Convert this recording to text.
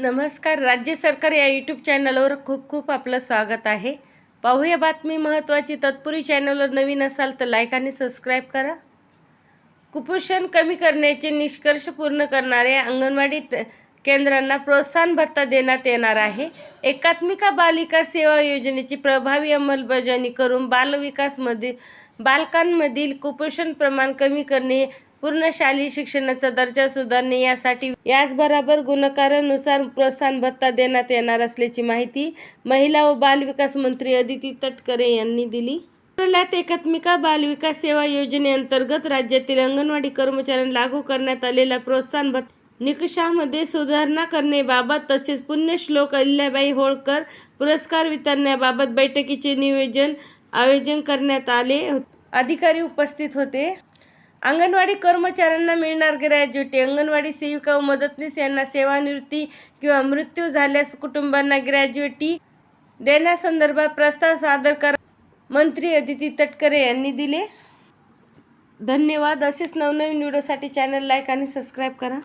नमस्कार. राज्य सरकार या यूट्यूब चॅनलवर खूप खूप आपलं स्वागत आहे. पाहूया बातमी महत्त्वाची तत्पूर्वी चॅनलवर नवीन असाल तर लाईक आणि सबस्क्राईब करा. कुपोषण कमी करण्याचे निष्कर्ष पूर्ण करणाऱ्या अंगणवाडी केंद्रांना प्रोत्साहन भत्ता देण्यात येणार आहे. एकात्मिका बालिका सेवा योजनेची प्रभावी अंमलबजावणी करून बालविकासमध्ये बालकांमधील कुपोषण प्रमाण कमी करणे पूर्ण शालेय शिक्षणाचा दर्जा सुधारणे यासाठी याचबरोबर गुणकारानुसार प्रोत्साहन भत्ता देण्यात येणार असल्याची माहिती महिला व बालविकास मंत्री अदिती तटकरे यांनी दिली. जिल्ह्यात एकात्मिका बालविकास सेवा योजनेअंतर्गत राज्यातील अंगणवाडी कर्मचाऱ्यांना लागू करण्यात आलेला प्रोत्साहन भत्ता निकषामध्ये सुधारणा करण्याबाबत तसेच पुण्यश्लोक अहिल्याबाई होळकर पुरस्कार वितरण्याबाबत बैठकीचे नियोजन आयोजन करण्यात आले अधिकारी उपस्थित होते. अंगणवाडी कर्मचाऱ्यांना मिळणार ग्रॅज्युटी अंगणवाडी सेविका व मदतनीस यांना सेवानिवृत्ती किंवा मृत्यू झाल्यास कुटुंबांना ग्रॅज्युटी देण्यासंदर्भात प्रस्ताव सादर करा. मंत्री अदिती तटकरे यांनी दिले. धन्यवाद. असेच नवनवीन व्हिडिओसाठी चॅनल लाईक आणि सबस्क्राईब करा.